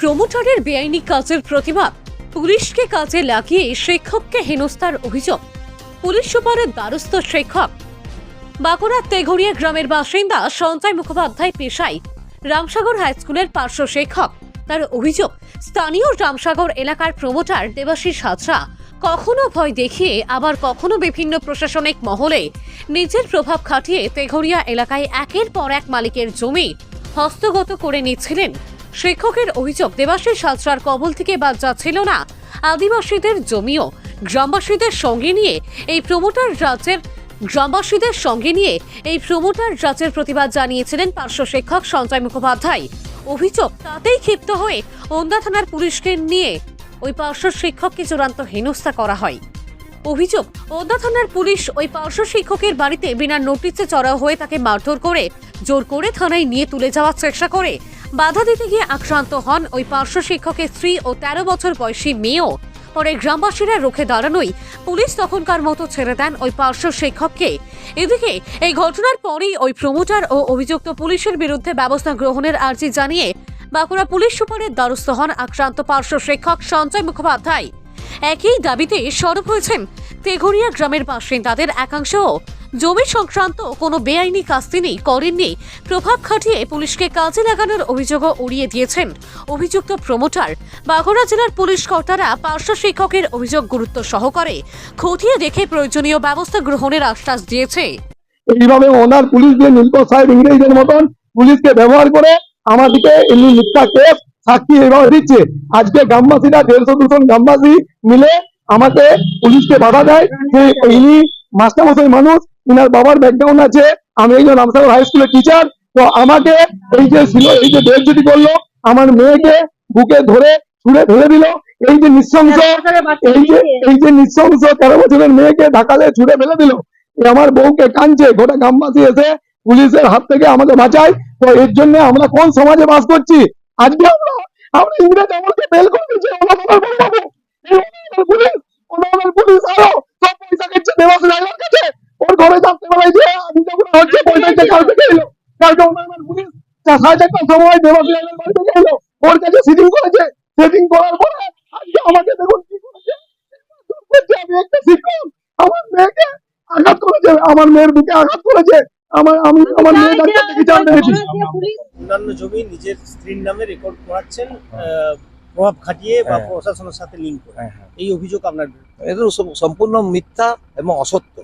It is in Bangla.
প্রমোটারের বেআইনি কাজের প্রতিবাদ। পুলিশকে কাজে লাগিয়ে শিক্ষককে হেনস্থার অভিযোগ। পুলিশ সুপারের দ্বারস্থ শিক্ষক। বাঁকুড়ার তেঘরিয়া গ্রামের বাসিন্দা সঞ্জয় মুখোপাধ্যায় পেশায় রামসাগর হাইস্কুলের পার্শ্ব শিক্ষক। তার অভিযোগ, স্থানীয় রামসাগর এলাকার প্রমোটার দেবাশিস হাজরা কখনো ভয় দেখিয়ে, আবার কখনো বিভিন্ন প্রশাসনিক মহলে নিজের প্রভাব খাটিয়ে তেঘরিয়া এলাকায় একের পর এক মালিকের জমি হস্তগত করে নিচ্ছিলেন শিক্ষকের অভিযোগ, দেবাশিস হাজরার কবল থেকে বাদ যাচ্ছিল না। আদিবাসীদের জমিও গ্রামবাসীদের সঙ্গে নিয়ে এই প্রমোটার রাজ্যের গ্রামবাসীদের সঙ্গে নিয়ে এই প্রমোটার রাজ্যের প্রতিবাদ জানিয়েছিলেন পার্শ্ব শিক্ষক সঞ্জয় মুখোপাধ্যায়। অভিযোগ, তাতেই ক্ষিপ্ত হয়ে ওন্দা থানার পুলিশকে নিয়ে ওই পার্শ্ব শিক্ষককে চূড়ান্ত হেনস্থা করা হয়। অভিযোগ ওদা থানার পুলিশ ওই পার্শ্ব শিক্ষকের বাড়িতে বিনা নোটিসে চড়াও হয়ে তাকে মারধর করে, জোর করে থানায় নিয়ে তুলে যাওয়ার চেষ্টা করে। বাধা দিতে গিয়ে আক্রান্ত হন ওই পার্শ্ব শিক্ষকের স্ত্রী ও তেরো বছর বয়সী মেয়েও। পরে গ্রামবাসীরা রুখে দাঁড়ানোই পুলিশ তখনকার মতো ছেড়ে দেন ওই পার্শ্ব শিক্ষককে। এদিকে এই ঘটনার পরেই ওই প্রমোটার ও অভিযুক্ত পুলিশের বিরুদ্ধে ব্যবস্থা গ্রহণের আর্জি জানিয়ে বাঁকুড়া পুলিশ সুপারের দ্বারস্থ হন আক্রান্ত পার্শ্ব শিক্ষক সঞ্জয় মুখোপাধ্যায়। একই দাবিতে সরব হয়েছেন তেঘরিয়া গ্রামের বাসিন্দাদের একাংশও। জমি সংক্রান্ত কোনো বেআইনি কাজ তিনি করেননি প্রভাব খাটিয়ে পুলিশকে কাজে লাগানোর অভিযোগও উড়িয়ে দিয়েছেন। অভিযুক্ত প্রমোটার, বাঁকুড়া জেলার পুলিশ কর্তারা পার্শ্ব শিক্ষকের অভিযোগ গুরুত্ব সহকারে খতিয়ে দেখে প্রয়োজনীয় ব্যবস্থা গ্রহণের আশ্বাস দিয়েছে। এইভাবে ওনার পুলিশ দিয়ে নীলকর সাহেব ইংরেজদের মতন পুলিশকে ব্যবহার করে আমাদেরকে এমনি মিথ্যা কেস, সাক্ষী এইভাবে দিচ্ছে। আজকে গ্রামবাসীরা, দেড়শো দুশো গ্রামবাসী মিলে আমাকে পুলিশকে বাধা দেয় যে ইনি মাস্টারমশাই মানুষ ইনার বাবার ব্যাকগ্রাউন্ড আছে আমি একজন রামসাগর হাই স্কুলের টিচার তো আমাকে এই যে ছিল এই যে বেজ্জতি করল আমার মেয়েকে বুকে ধরে ছুঁড়ে ফেলে দিল এই যে নৃশংস এই যে এই যে নৃশংস তেরো বছরের মেয়েকে ঢাকালে ছুঁড়ে ফেলে দিল আমার বউকে কাঁদছে গোটা গ্রামবাসী এসে পুলিশের হাত থেকে আমাকে বাঁচায় তো এর জন্য আমরা কোন সমাজে বাস করছি? আজকে আমরা আমরা ইংরেজ আমাকে বেল করে দিয়েছে ওনার বাবু এই ওনার পুলিশ ওনার পুলিশ আরও সব পয়সা খেচ্ছে দেবাস রাজার কাছে ওর ঘরে থাকতে বেলায় যে আমি যখন হচ্ছে পয়সা খেয়ে এলো। কালকে ওনার পুলিশ সাড়ে চারটার সময় দেবাস বাড়ি থেকে এলো। ওর কাছে সিটিং করেছে। সিটিং করার পরে আজকে আমাকে দেখুন কি করেছে। আমি একটা শিক্ষক। আমার মেয়েকে আঘাত করেছে। আমার মেয়ের বুকে আঘাত করেছে। আমার আমি আমার মেয়ে ডাক্তার থেকে অন্যান্য জমি নিজের স্ত্রীর নামে রেকর্ড করাচ্ছেন আহ, প্রভাব খাটিয়ে বা হ্যাঁ। প্রশাসনের সাথে লিঙ্ক করে। হ্যাঁ, হ্যাঁ। এই অভিযোগ আপনার। এটা সম্পূর্ণ মিথ্যা এবং অসত্য।